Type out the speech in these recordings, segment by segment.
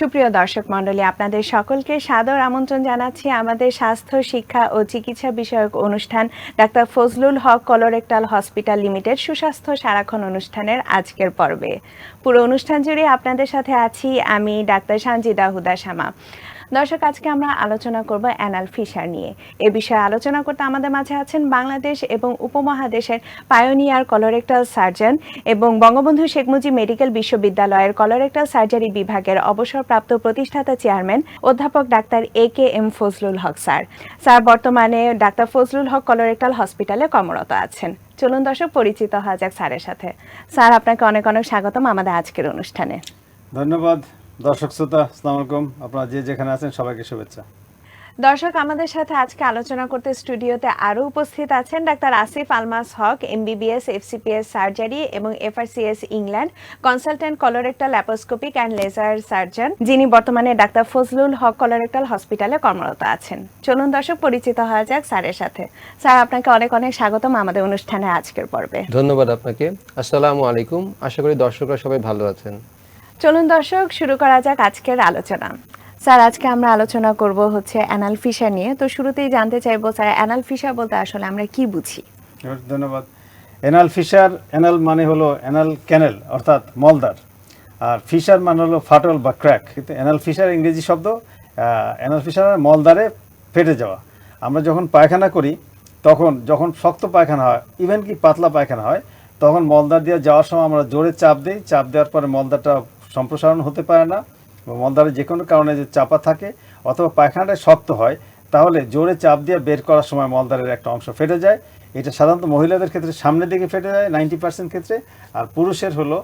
সুপ্রিয় দর্শক মণ্ডলী, আপনাদের সকলকে সাদর আমন্ত্রণ জানাচ্ছি আমাদের স্বাস্থ্য, শিক্ষা ও চিকিৎসা বিষয়ক অনুষ্ঠান doctor Fazlul Haque colorectal hospital limited সুস্বাস্থ্য সারাক্ষণ অনুষ্ঠানের আজকের পর্বে। পুরো অনুষ্ঠান জুড়ে আপনাদের সাথে আছি আমি ডাক্তার সানজিদা হুদা শামা দর্শক, আজকে আমরা আলোচনা করব অ্যানাল ফিশার নিয়ে। এ বিষয়ে আলোচনা করতে আমাদের মাঝে আছেন বাংলাদেশ এবং উপমহাদেশের পায়োনিয়ার কলোরেক্টাল সার্জন এবং বঙ্গবন্ধু শেখ মুজিব মেডিকেল বিশ্ববিদ্যালয়ের কলোরেক্টাল সার্জারি বিভাগের অবসরপ্রাপ্ত প্রতিষ্ঠাতা চেয়ারম্যান অধ্যাপক doctor A K M Fazlul Haque sir. Sir, বর্তমানে ডাক্তার ফজলুল হক কলোরেক্টাল হসপিটালে কর্মরত আছেন। চলুন দর্শক, পরিচিত হওয়া যাক স্যারের সাথে। স্যার, আপনাকে অনেক অনেক স্বাগতম আমাদের আজকের অনুষ্ঠানে। ধন্যবাদ। দর্শক শ্রোতা আসসালামু আলাইকুম। আপনারা যে যেখানে আছেন সবাইকে শুভেচ্ছা। দর্শক আমাদের সাথে আজকে আলোচনা করতে স্টুডিওতে আরও উপস্থিত আছেন doctor Asif Almas Haque MBBS FCPS surgery এবং FRCS England consultant colorectal laparoscopic and laser surgeon যিনি বর্তমানে ডাক্তার ফজলুল হক কলোরেক্টাল হসপিটালে কর্মরত আছেন। চলুন দর্শক পরিচিত হওয়া যাক স্যারের সাথে। স্যার আপনাকে অনেক অনেক স্বাগতম আমাদের অনুষ্ঠানে আজকের পর্বে। ধন্যবাদ আপনাকে। আসসালামু আলাইকুম। আশা করি দর্শকরা সবাই ভালো আছেন। চলুন দর্শক, শুরু করা যাক আজকের আলোচনা। স্যার, আজকে আমরা আলোচনা করব হচ্ছে অ্যানাল ফিশার নিয়ে। তো শুরুতেই জানতে চাইব, স্যার, অ্যানাল ফিশার বলতে আসলে আমরা কি বুঝি? ধন্যবাদ। এনাল ফিশার এনাল মানে হলো এনাল ক্যানেল, অর্থাৎ মলদার আর ফিশার মানে হলো ফাটল বা ক্র্যাক। কিন্তু এনাল ফিশার ইংরেজি শব্দ এনাল ফিশার মানে মলদারে ফেটে যাওয়া। আমরা যখন পায়খানা করি, তখন যখন শক্ত পায়খানা হয় ইভেন কি পাতলা পায়খানা হয়, তখন মলদার দিয়ে যাওয়ার সময় আমরা জোরে চাপ দিই। চাপ দেওয়ার পরে মলদারটা সম্প্রসারণ হতে পারে না বা মলদারে যে কোনো কারণে যে চাপা থাকে অথবা পায়খানাটা শক্ত হয়, তাহলে জোরে চাপ দিয়ে বের করার সময় মলদারের একটা অংশ ফেটে যায়। এটা সাধারণত মহিলাদের ক্ষেত্রে সামনের দিকে ফেটে যায়, নাইনটি পার্সেন্ট ক্ষেত্রে, আর পুরুষের হলো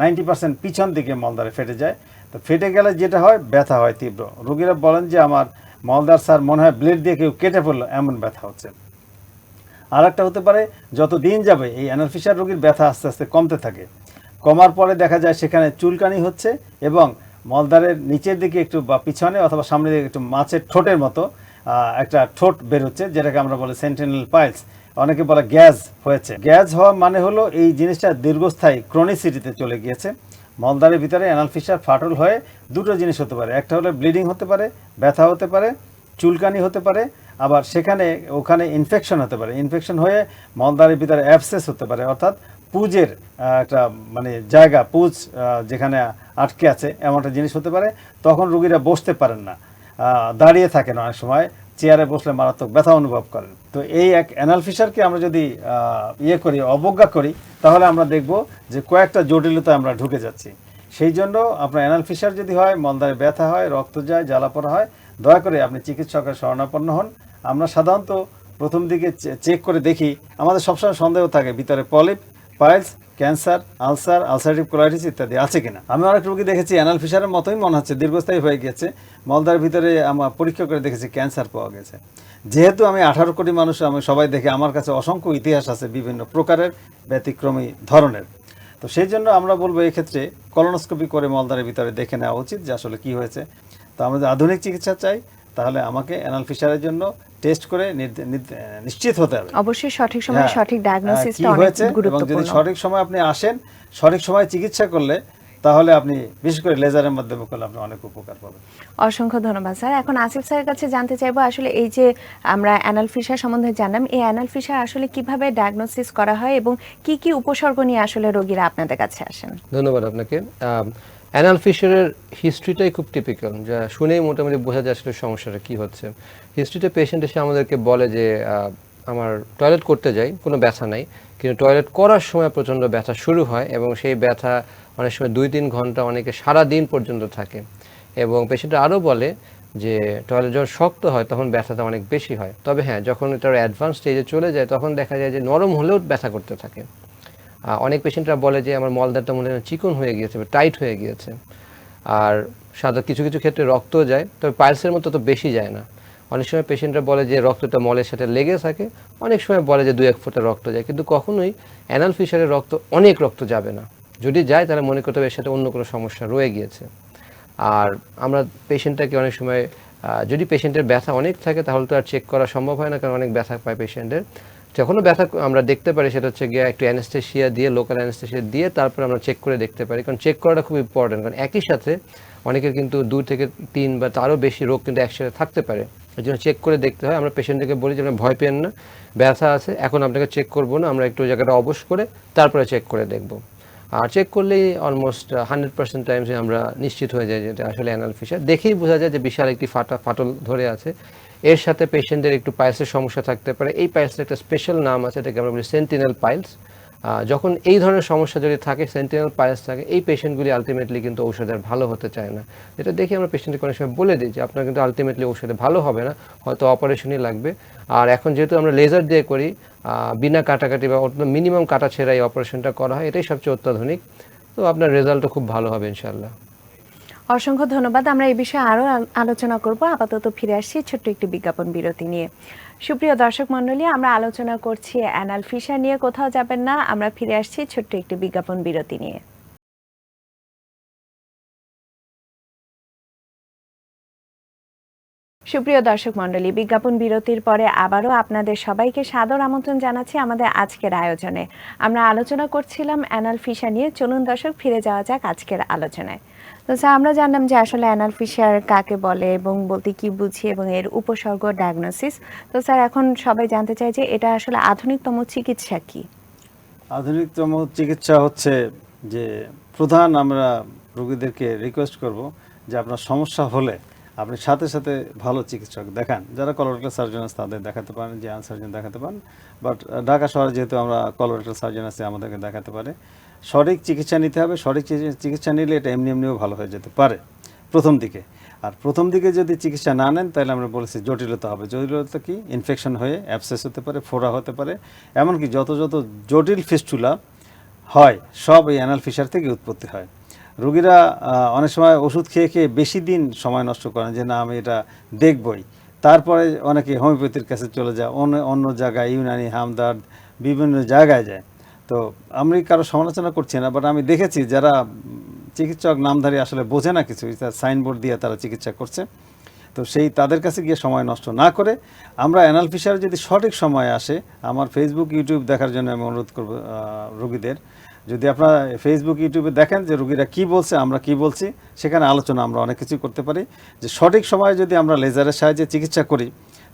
নাইনটি পার্সেন্ট পিছন দিকে মলদারে ফেটে যায়। তো ফেটে গেলে যেটা হয়, ব্যথা হয় তীব্র। রোগীরা বলেন যে, আমার মলদার স্যার মনে হয় ব্লেড দিয়ে কেউ কেটে পড়ল এমন ব্যথা হচ্ছে। আর একটা হতে পারে যত দিন যাবে এই অ্যানালফিসার রোগীর ব্যথা আস্তে আস্তে কমতে থাকে। কমার পরে দেখা যায় সেখানে চুলকানি হচ্ছে এবং মলদারের নিচের দিকে একটু বা পিছনে অথবা সামনের দিকে একটু মাছের ঠোঁটের মতো একটা ঠোঁট বেরোচ্ছে, যেটাকে আমরা বলি সেন্টিনেল পাইলস অনেকে বলে গ্যাস হয়েছে। গ্যাস হওয়া মানে হলো এই জিনিসটা দীর্ঘস্থায়ী ক্রনিসিটিতে চলে গিয়েছে। মলদারের ভিতরে অ্যানালফিসার ফাটল হয়ে দুটো জিনিস হতে পারে। একটা হলো ব্লিডিং হতে পারে, ব্যথা হতে পারে, চুলকানি হতে পারে, আবার সেখানে ওখানে ইনফেকশন হতে পারে। ইনফেকশন হয়ে মলদারের ভিতরে অ্যাবসেস হতে পারে, অর্থাৎ পুজের একটা মানে জায়গা, পুজ যেখানে আটকে আছে, এমন একটা জিনিস হতে পারে, তখন রুগীরা বসতে পারেন না। দাঁড়িয়ে থাকেন অনেক সময়, চেয়ারে বসলে মারাত্মক ব্যথা অনুভব করেন। তো এই এক অ্যানাল ফিশারকে আমরা যদি ইয়ে করি, অবজ্ঞা করি, তাহলে আমরা দেখব যে কয়েকটা জটিলতা আমরা ঢুকে যাচ্ছি। সেই জন্য আপনার অ্যানাল ফিশার যদি হয় মলদারে ব্যথা হয়, রক্ত যায়, জ্বালা পোড়া হয়, দয়া করে আপনি চিকিৎসকের শরণাপন্ন হন। আমরা সাধারণত প্রথম দিকে চেক করে দেখি, আমাদের সবসময় সন্দেহ থাকে ভিতরে polyp piles, cancer, ulcer, ulcerative colitis ইত্যাদি আছে কিনা? আমি অনেক রোগী দেখেছি, অ্যানাল ফিশারের মতোই মনে হচ্ছে, দীর্ঘস্থায়ী হয়ে গেছে মলদার ভিতরে আমার পরীক্ষা করে দেখেছি, ক্যান্সার পাওয়া গেছে। যেহেতু আমি আঠারো কোটি মানুষ, আমি সবাই দেখে, আমার কাছে অসংখ্য ইতিহাস আছে বিভিন্ন প্রকারের, ব্যতিক্রমী ধরনের। তো সেই জন্য আমরা বলব এই ক্ষেত্রে কলোনোস্কোপি করে মলদারের ভিতরে দেখে নেওয়া উচিত যে আসলে কি হয়েছে। তো আমাদের আধুনিক চিকিৎসা চাই তাহলে আমাকে অ্যানাল ফিশারের জন্য টেস্ট করে নিশ্চিত হতে হবে। অবশ্যই সঠিক সময়ে হ্যাঁ, সঠিক হ্যাঁ, ডায়াগনোসিসটা অনেক হয়েছে? এবং যদি সঠিক সময় আপনি আসেন সঠিক সময় চিকিৎসা করলে তাহলে আপনি বিশেষ করে লেজারের মাধ্যমে করলে আপনি অনেক উপকার পাবেন। অসংখ্য ধন্যবাদ স্যার। এখন আসিফ স্যারের কাছে জানতে চাইব আসলে এই যে আমরা অ্যানাল ফিশার সম্বন্ধে জানলাম এই অ্যানাল ফিশার আসলে কীভাবে ডায়াগনোসিস করা হয় এবং কি কি উপসর্গ নিয়ে আসলে রোগীরা আপনাদের কাছে আসেন? ধন্যবাদ আপনাকে। অ্যানাল ফিশারের হিস্ট্রিটাই খুব টিপিক্যাল যা শুনেই মোটামুটি বোঝা যায় আসলে সমস্যাটা কী হচ্ছে। হিস্ট্রিতে পেশেন্ট এসে আমাদেরকে বলে যে আমার টয়লেট করতে যাই, কোনো ব্যথা নাই। কিন্তু টয়লেট করার সময় প্রচণ্ড ব্যথা শুরু হয় এবং সেই ব্যথা অনেক সময় দুই তিন ঘণ্টা, অনেকে সারা দিন পর্যন্ত থাকে। এবং পেশেন্ট আরও বলে যে টয়লেট যখন শক্ত হয়, তখন ব্যথাটা অনেক বেশি হয়। তবে হ্যাঁ যখন এটার অ্যাডভান্স স্টেজে চলে যায়, তখন দেখা যায় যে, নরম হলেও ব্যথা করতে থাকে। অনেক পেশেন্টরা বলে যে আমার মলদারটা মনে হয় চিকন হয়ে গিয়েছে টাইট হয়ে গিয়েছে। আর সাধারণত কিছু কিছু ক্ষেত্রে রক্ত যায়, তবে পাইলসের মতো তো বেশি যায় না। অনেক সময় পেশেন্টরা বলে যে রক্তটা মলের সাথে লেগে থাকে, অনেক সময় বলে যে দু এক ফোঁটা রক্ত যায়। কিন্তু কখনোই অ্যানাল ফিশারের রক্ত, অনেক রক্ত যাবে না। যদি যায়, তাহলে মনে করতে হবে এর সাথে অন্য কোনো সমস্যা রয়ে গিয়েছে। আর আমরা পেশেন্টটাকে অনেক সময় যদি পেশেন্টের ব্যথা অনেক থাকে, তাহলে তো আর চেক করা সম্ভব হয় না, কারণ অনেক ব্যথা পায় পেশেন্টের যখনও ব্যথা আমরা দেখতে পারি, সেটা হচ্ছে গিয়ে একটু অ্যানেস্থেশিয়া দিয়ে লোকাল অ্যানেস্থেশিয়া দিয়ে তারপরে আমরা চেক করে দেখতে পারি। কারণ চেক করাটা খুব ইম্পর্টেন্ট কারণ একই সাথে অনেকের কিন্তু দুই থেকে তিন বা তারও বেশি রোগ কিন্তু একসাথে থাকতে পারে। ওই জন্য চেক করে দেখতে হয়। আমরা পেশেন্টকে বলি যে ভয় পেন না, ব্যথা আছে, এখন আপনাকে চেক করব না, আমরা একটু জায়গাটা অবশ করে তারপরে চেক করে দেখব। আর চেক করলেই অলমোস্ট হান্ড্রেড পার্সেন্ট টাইমসে আমরা নিশ্চিত হয়ে যাই যেটা আসলে অ্যানাল ফিশার দেখেই বোঝা যায় যে বিশাল একটি ফাটা ফাটল ধরে আছে। এর সাথে পেশেন্টের একটু পাইলসের সমস্যা থাকতে পারে। এই পাইলসের একটা স্পেশাল নাম আছে, এটাকে আমরা বলি সেন্টিনেল পাইলস যখন এই ধরনের সমস্যা যদি থাকে সেন্টিনাল পাইলস থাকে, এই পেশেন্টগুলি আলটিমেটলি কিন্তু ঔষধের ভালো হতে চায় না। যেটা দেখে আমরা পেশেন্টকে অনেক সময় বলে দিই যে, আপনার কিন্তু আলটিমেটলি ঔষধে ভালো হবে না। হয়তো অপারেশনই লাগবে। আর এখন যেহেতু আমরা লেজার দিয়ে করি বিনা কাটাকাটি বা মিনিমাম কাটা ছেড়া এই অপারেশনটা করা হয়, এটাই সবচেয়ে অত্যাধুনিক। তো আপনার রেজাল্টও খুব ভালো হবে ইনশাল্লাহ অসংখ্য ধন্যবাদ। আমরা এই বিষয়ে আরও আলোচনা করব। আপাতত ফিরে আসছি ছোট্ট একটি বিজ্ঞাপন বিরতি নিয়ে। সুপ্রিয় দর্শক মণ্ডলী, আমরা আলোচনা করছি অ্যানাল ফিশার নিয়ে, কোথাও যাবেন না। আমরা ফিরে আসছি ছোট্ট একটি বিজ্ঞাপন বিরতি নিয়ে। সুপ্রিয় দর্শক মণ্ডলী, বিজ্ঞাপন বিরতির পরে আবারও আপনাদের সবাইকে সাদর আমন্ত্রণ জানাচ্ছি আমাদের আজকের আয়োজনে। আমরা আলোচনা করছিলাম অ্যানাল ফিশার নিয়ে। চলুন দর্শক, ফিরে যাওয়া যাক আজকের আলোচনায়। তো স্যার, আমরা জানলাম যে আসলে অ্যানাল ফিশার কাকে বলে এবং বলতে কি বুঝি এবং এর উপসর্গ ডায়াগনোসিস। তো স্যার, এখন সবাই জানতে চাই যে এটা আসলে আধুনিকতম চিকিৎসা কি? আধুনিকতম চিকিৎসা হচ্ছে যে প্রধান আমরা রোগীদেরকে রিকোয়েস্ট করব যে আপনার সমস্যা হলে আপনি সাথে সাথে ভালো চিকিৎসক দেখান। যারা কলোরেক্টাল সার্জন আছে, তাদের দেখাতে পারেন, যে সার্জন দেখাতে পারেন। বাট ঢাকা শহরে যেহেতু আমরা কলোরেক্টাল সার্জন আছে, আমাদেরকে দেখাতে পারে। সঠিক চিকিৎসা নিতে হবে, সঠিক চিকিৎসা নিলে এটা এমনি এমনিও ভালো হয়ে যেতে পারে। প্রথম দিকে। আর প্রথম দিকে যদি চিকিৎসা না নেন, তাহলে আমরা বলেছি জটিলতা হবে। জটিলতা কি? ইনফেকশন হয়ে অ্যাবসেস হতে পারে, ফোড়া হতে পারে। এমনকি যত যত জটিল ফিস্টুলা হয়, সব এই অ্যানাল ফিশার থেকে উৎপত্তি হয়। রোগীরা অনেক সময় ওষুধ খেয়ে খেয়ে বেশি দিন সময় নষ্ট করেন যে, না, আমি এটা দেখবই। তারপরে অনেকে হোমিওপ্যাথির কাছে চলে যায়, অন্য অন্য জায়গায়, ইউনানি, হামদার্দ, বিভিন্ন জায়গায় যায়। তো আমি কারও সমালোচনা করছি না বাট আমি দেখেছি যারা চিকিৎসক নামধারী আসলে বোঝে না কিছু সাইনবোর্ড দিয়ে তারা চিকিৎসা করছে। তো সেই তাদের কাছে গিয়ে সময় নষ্ট না করে আমরা অ্যানাল ফিশার যদি সঠিক সময় আসে, আমার ফেসবুক ইউটিউব দেখার জন্য আমি অনুরোধ করব রোগীদের যদি আপনারা ফেসবুক ইউটিউবে দেখেন যে রুগীরা কি বলছে, আমরা কি বলছি, সেখানে আলোচনা আমরা অনেক কিছু করতে পারি। যে সঠিক সময়ে যদি আমরা লেজারের সাহায্যে চিকিৎসা করি,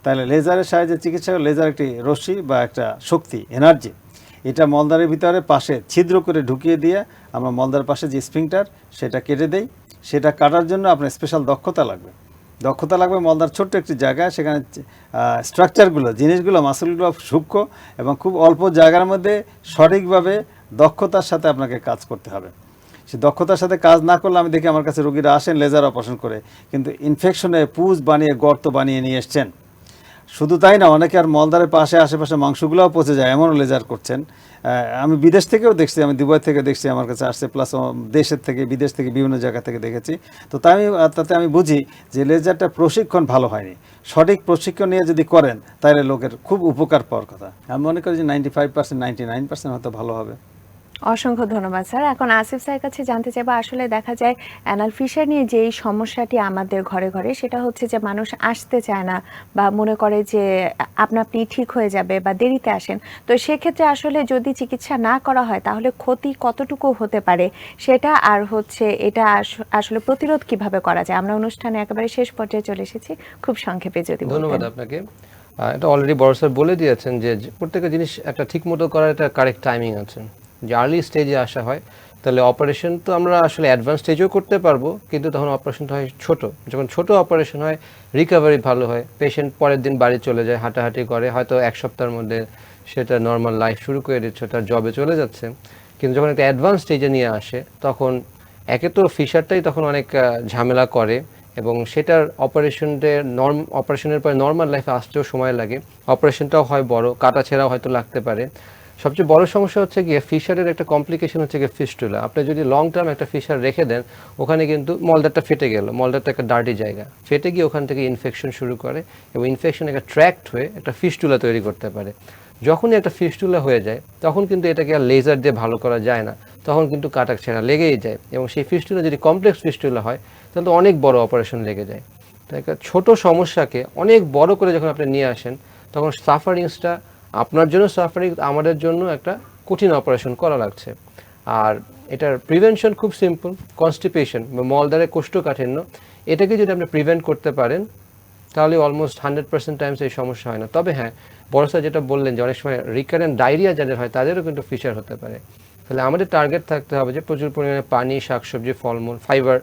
তাহলে লেজারের সাহায্যে চিকিৎসা লেজার একটি রশ্মি বা একটা শক্তি, এনার্জি। এটা মলদারের ভিতরে পাশে ছিদ্র করে ঢুকিয়ে দিয়ে আমরা মলদার পাশে যে স্প্রিংটার, সেটা কেটে দেই। সেটা কাটার জন্য আপনার স্পেশাল দক্ষতা লাগবে। দক্ষতা লাগবে মলদার ছোট্ট একটি জায়গা সেখানে স্ট্রাকচারগুলো জিনিসগুলো মাসুলগুলো সূক্ষ্ম এবং খুব অল্প জায়গার মধ্যে সঠিকভাবে দক্ষতার সাথে আপনাকে কাজ করতে হবে। সে দক্ষতার সাথে কাজ না করলে আমি দেখি আমার কাছে রোগীরা আসেন, লেজার অপারেশন করে, কিন্তু ইনফেকশনে পুজ বানিয়ে, গর্ত বানিয়ে নিয়ে এসছেন। শুধু তাই না, অনেকে আর মলদারের পাশে, আশেপাশে মাংসগুলোও পচে যায়, এমনও লেজার করছেন। আমি বিদেশ থেকেও দেখছি, আমি দুবাই থেকে দেখছি, আমার কাছে আসছে প্লাস দেশের থেকে, বিদেশ থেকে, বিভিন্ন জায়গা থেকে দেখেছি। তো তাই তাতে আমি বুঝি যে লেজারটা প্রশিক্ষণ ভালো হয়নি। সঠিক প্রশিক্ষণ নিয়ে যদি করেন তাহলে লোকের খুব উপকার পাওয়ার কথা। আমি মনে করি যে ninety five percent ninety nine percent হয়তো ভালো হবে। অসংখ্য ধন্যবাদ, স্যার। এখন আসিফ স্যারের কাছে জানতে চাইব, আসলে দেখা যায় অ্যানাল ফিশার নিয়ে যেই সমস্যাটি আমাদের ঘরে ঘরে, সেটা হচ্ছে যে মানুষ আসতে চায় না বা মনে করে যে আপনা আপনি ঠিক হয়ে যাবে বা দেরিতে আসেন। তো সেক্ষেত্রে আসলে যদি চিকিৎসা না করা হয়, তাহলে ক্ষতি কতটুকু হতে পারে? সেটা আর হচ্ছে এটা আসলে প্রতিরোধ কীভাবে করা যায়? আমরা অনুষ্ঠানে একেবারে শেষ পর্যায়ে চলে এসেছি। খুব সংক্ষেপে যদি ধন্যবাদ আপনাকে। এটা অলরেডি বড় স্যার বলে দিয়েছেন যে প্রত্যেকটা জিনিস একটা ঠিক মতো করার একটা কারেক্ট টাইমিং আছে। যে আর্লি স্টেজে আসা হয়, তাহলে অপারেশন তো আমরা আসলে অ্যাডভান্স স্টেজেও করতে পারব, কিন্তু তখন অপারেশনটা হয় ছোট। যখন ছোট অপারেশন হয় রিকভারি ভালো হয় পেশেন্ট পরের দিন বাড়ি চলে যায়, হাঁটাহাঁটি করে, হয়তো এক সপ্তাহের মধ্যে সেটা নর্মাল লাইফ শুরু করে দিচ্ছে, তার জবে চলে যাচ্ছে। কিন্তু যখন একটা অ্যাডভান্স স্টেজে নিয়ে আসে, তখন একে তো ফিশারটাই তখন অনেক ঝামেলা করে এবং সেটার অপারেশনটে নর্ম অপারেশনের পরে নর্মাল লাইফে আসতেও সময় লাগে। অপারেশনটাও হয় বড়, কাটা ছেঁড়াও হয়তো লাগতে পারে। সবচেয়ে বড় সমস্যা হচ্ছে গিয়ে ফিশারের একটা কমপ্লিকেশন হচ্ছে গিয়ে ফিস্টুলা আপনি যদি লং টার্ম একটা ফিশার রেখে দেন, ওখানে কিন্তু মলদারটা ফেটে গেল মলদারটা একটা ডার্টি জায়গা। ফেটে গিয়ে ওখান থেকে ইনফেকশন শুরু করে এবং ইনফেকশন একটা ট্র্যাক্ট হয়ে একটা ফিস্টুলা তৈরি করতে পারে। যখনই একটা ফিস্টুলা হয়ে যায়, তখন কিন্তু এটাকে আর লেজার দিয়ে ভালো করা যায় না। তখন কিন্তু কাটা ছেঁড়া লেগেই যায় এবং সেই ফিস্টুলা যদি কমপ্লেক্স ফিস্টুলা হয়, তাহলে তো অনেক বড় অপারেশন লেগে যায়। তাই একটা ছোট সমস্যাকে অনেক বড় করে যখন আপনি নিয়ে আসেন, তখন সাফারিংসটা আপনার জন্য সাফারিং আমাদের জন্য একটা কঠিন অপারেশন করা লাগছে। আর এটার প্রিভেনশন খুব সিম্পল কনস্টিপেশন বা মলদারে কোষ্ঠকাঠিন্য। এটাকে যদি আপনি প্রিভেন্ট করতে পারেন, তাহলে অলমোস্ট হান্ড্রেড পার্সেন্ট টাইমস এই সমস্যা হয় না। তবে হ্যাঁ বড় স্যার যেটা বললেন যে অনেক সময় রিকারেন্ট ডায়রিয়া যাদের হয়, তাদেরও কিন্তু ফিচার হতে পারে। তাহলে আমাদের টার্গেট থাকতে হবে যে প্রচুর পরিমাণে পানি, শাকসবজি, ফলমূল ফাইবার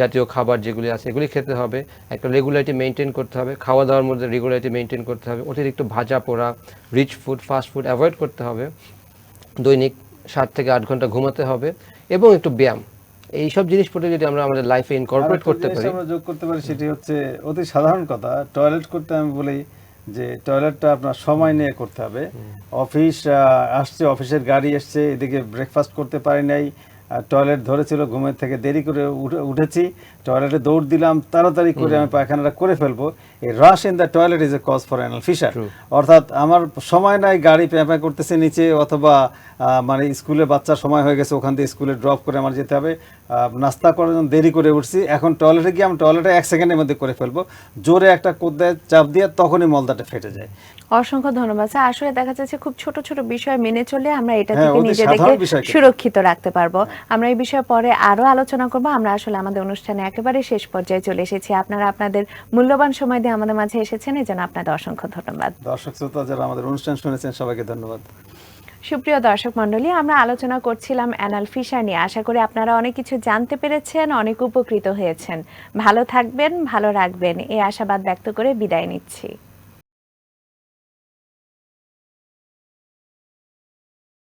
জাতীয় খাবার যেগুলি আছে এগুলি খেতে হবে। একটা রেগুলারিটি মেনটেন করতে হবে। খাওয়া দাওয়ার মধ্যে রেগুলারিটি মেনটেন করতে হবে। অতিরিক্ত ভাজা পোড়া rich food fast food avoid করতে হবে। দৈনিক সাত থেকে আট ঘণ্টা ঘুমাতে হবে এবং একটু ব্যায়াম। এইসব জিনিসপত্র যদি আমরা আমাদের লাইফে ইনকর্পোরেট করতে পারি আমরা যোগ করতে পারি সেটি হচ্ছে অতি সাধারণ কথা টয়লেট করতে আমি বলি যে টয়লেটটা আপনার সময় নিয়ে করতে হবে। অফিস আসছে অফিসের গাড়ি এসছে এদিকে ব্রেকফাস্ট করতে পারি নাই। টয়লেট ধরেছিল ঘুমের থেকে দেরি করে উঠেছি। টয়লেটে দৌড় দিলাম তাড়াতাড়ি করে আমি পায়খানাটা করে ফেলব। এই rush in the toilet is a cause for anal fissure অর্থাৎ আমার সময় নাই গাড়ি প্যাঁপা করতেছে নিচে অথবা মানে স্কুলে বাচ্চার সময় হয়ে গেছে ওখান থেকে স্কুলে ড্রপ করে আমার যেতে হবে। নাস্তা করার জন্য দেরি করে উঠছি। এখন টয়লেটে গিয়ে আমি টয়লেটে এক সেকেন্ডের মধ্যে করে ফেলব। জোরে একটা কোদায় চাপ দিয়ে তখনই মলদাটা ফেটে যায়। অসংখ্য ধন্যবাদ স্যার। আসলে দেখা যাচ্ছে খুব ছোট ছোট বিষয় মেনে চলে আমরা এটা হ্যাঁ, থেকে নিজেদেরকে সুরক্ষিত রাখতে পারব। আমরা এই বিষয়ে পরে আরও আলোচনা করব। আমরা আসলে আমাদের অনুষ্ঠানে একেবারে শেষ পর্যায়ে চলে এসেছি। আপনারা আপনাদের মূল্যবান সময় দিয়ে আমাদের মাঝে এসেছেন। এই জন্য আপনাদের অসংখ্য ধন্যবাদ। দর্শক শ্রোতা যারা আমাদের অনুষ্ঠান শুনেছেন সবাইকে ধন্যবাদ। সুপ্রিয় দর্শক মণ্ডলী আমরা আলোচনা করছিলাম অ্যানাল ফিশার নিয়ে। আশা করি আপনারা অনেক কিছু জানতে পেরেছেন অনেক উপকৃত হয়েছেন। ভালো থাকবেন ভালো রাখবেন এই আশাবাদ ব্যক্ত করে বিদায় নিচ্ছি।